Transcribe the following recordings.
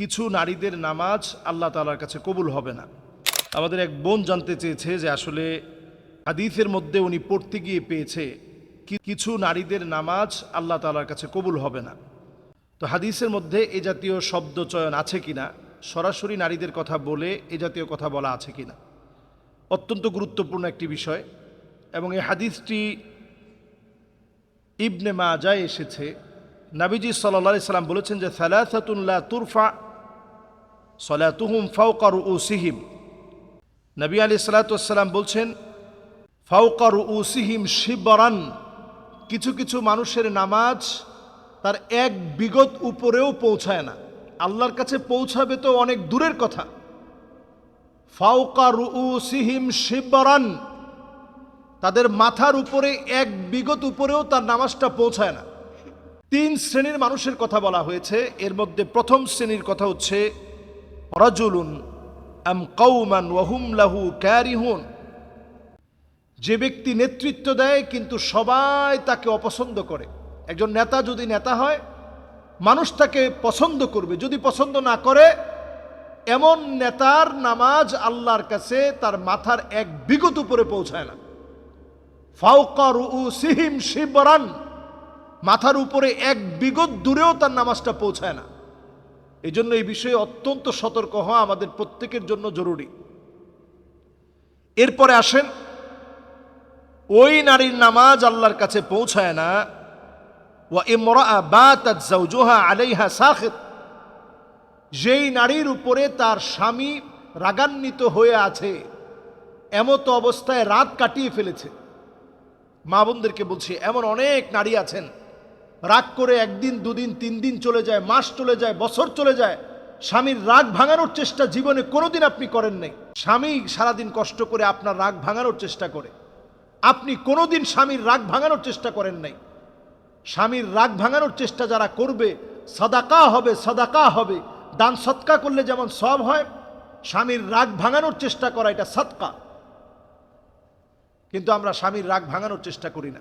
কিছু নারীদের নামাজ আল্লাহ তালার কাছে কবুল হবে না। আমাদের এক বোন জানতে চেয়েছে যে আসলে হাদিসের মধ্যে উনি পড়তে গিয়ে পেয়েছে, কি- কিছু নারীদের নামাজ আল্লাহ তালার কাছে কবুল হবে না। তো হাদিসের মধ্যে এ জাতীয় শব্দ চয়ন আছে কিনা, সরাসরি নারীদের কথা বলে এ জাতীয় কথা বলা আছে কিনা, অত্যন্ত গুরুত্বপূর্ণ একটি বিষয়। এবং এই হাদিসটি ইবনে মাজায় এসেছে। নাবিজি সাল্লা সাল্লাম বলেছেন যে সালাসাতুল্লাহ তুরফা সলাতুহুম ফাউকার উ সিহিম নবী আলি সালাতাম বলছেন ফাউকার উ সিহিম শিবরান, কিছু কিছু মানুষের নামাজ তার এক বিগত উপরেও পৌঁছায় না। আল্লাহর কাছে পৌঁছাবে তো অনেক দূরের কথা। ফাউকার উ সিহিম শিবরান, তাদের মাথার উপরে এক বিগত উপরেও তার নামাজটা পৌঁছায় না। তিন শ্রেণির মানুষের কথা বলা হয়েছে। এর মধ্যে প্রথম শ্রেণির কথা হচ্ছে রাজুলুন লাহু যে ব্যক্তি নেতৃত্ব দেয়, কিন্তু সবাই তাকে অপছন্দ করে। একজন নেতা যদি নেতা হয়, মানুষ তাকে পছন্দ করবে। যদি পছন্দ না করে, এমন নেতার নামাজ আল্লাহর কাছে তার মাথার এক বিগত উপরে পৌঁছায় না। ফাউকার উ সিহিম শিবরান, মাথার উপরে এক বিগত দূরেও তার নামাজটা পৌঁছায় না। এই জন্য এই বিষয়ে অত্যন্ত সতর্ক হওয়া আমাদের প্রত্যেকের জন্য জরুরি। এরপরে আসেন, ওই নারীর নামাজ আল্লাহর কাছে পৌঁছায় না। ওয়া ইমরা আলাইহা সাখিত। যেই নারীর উপরে তার স্বামী রাগান্বিত হয়ে আছে, এমত অবস্থায় রাত কাটিয়ে ফেলেছে। মা বোনদেরকে বলছি, এমন অনেক নারী আছেন রাগ করে একদিন, দুদিন তিন দিন চলে যায়, মাস চলে যায়, বছর চলে যায়, স্বামীর রাগ ভাঙানোর চেষ্টা জীবনে কোনোদিন আপনি করেন নাই। স্বামী সারাদিন কষ্ট করে আপনার রাগ ভাঙানোর চেষ্টা করে। আপনি কোনোদিন স্বামীর রাগ ভাঙানোর চেষ্টা করেন নাই। স্বামীর রাগ ভাঙানোর চেষ্টা যারা করবে, সদাকা হবে সদাকা হবে। দান সৎকা করলে যেমন সব হয়, স্বামীর রাগ ভাঙানোর চেষ্টা করা এটা সৎকা। কিন্তু আমরা স্বামীর রাগ ভাঙানোর চেষ্টা করি না।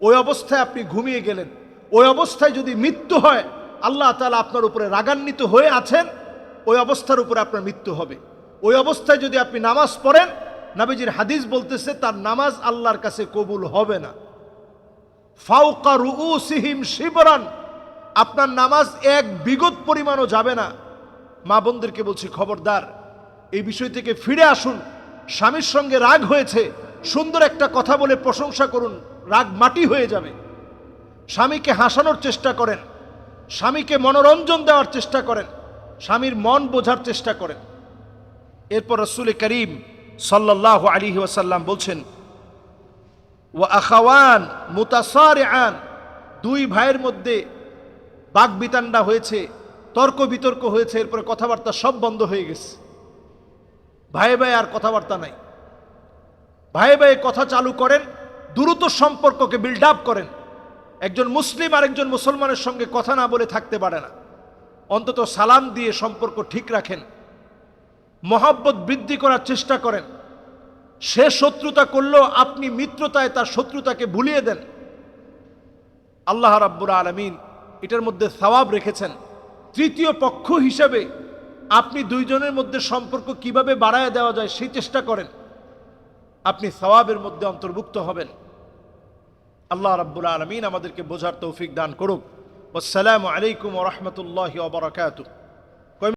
ওই অবস্থায় আপনি ঘুমিয়ে গেলেন। ওই অবস্থায় যদি মৃত্যু হয়, আল্লাহ তালা আপনার উপরে রাগান্বিত হয়ে আছেন, ওই অবস্থার উপরে আপনার মৃত্যু হবে। ওই অবস্থায় যদি আপনি নামাজ পড়েন, নাবিজির হাদিস বলতেছে, তার নামাজ আল্লাহর কাছে কবুল হবে না। ফাউকা রু সিহিম শিবরান, আপনার নামাজ এক বিগত পরিমাণও যাবে না। মা বোনদেরকে বলছি, খবরদার, এই বিষয় থেকে ফিরে আসুন। স্বামীর সঙ্গে রাগ হয়েছে, সুন্দর একটা কথা বলে প্রশংসা করুন, রাগ মাটি হয়ে যাবে। স্বামীকে হাসানোর চেষ্টা করেন, স্বামীকে মনোরঞ্জন দেওয়ার চেষ্টা করেন, স্বামীর মন বোঝার চেষ্টা করেন। এরপর রসুল করিম সাল্লাহ আলী ওয়াসাল্লাম বলছেন ও আখাওয়ান মুতাসার আন দুই ভাইয়ের মধ্যে বাগবিতান্ডা হয়েছে তর্ক বিতর্ক হয়েছে, এরপরে কথাবার্তা সব বন্ধ হয়ে গেছে। ভাই ভাই আর কথাবার্তা নাই। ভাই ভাই কথা চালু করেন, দ্রুত সম্পর্ককে বিল্ড আপ করেন। একজন মুসলিম আর একজন মুসলমানের সঙ্গে কথা না বলে থাকতে পারে না। অন্তত সালাম দিয়ে সম্পর্ক ঠিক রাখেন। মহাব্বত বৃদ্ধি করার চেষ্টা করেন। সে শত্রুতা করলেও আপনি মিত্রতায় তার শত্রুতাকে ভুলিয়ে দেন। আল্লাহ রাব্বুর আলমিন এটার মধ্যে সওয়াব রেখেছেন। তৃতীয় পক্ষ হিসাবে আপনি দুইজনের মধ্যে সম্পর্ক কীভাবে বাড়ায় দেওয়া যায় সেই চেষ্টা করেন। আপনি সওয়াবের মধ্যে অন্তর্ভুক্ত হবেন। আল্লাহ রাব্বুল আলমিন আমাদেরকে বোঝার তৌফিক দান করুক। আসসালামু আলাইকুম রহমতুল্লাহ ওবরাকাতুহ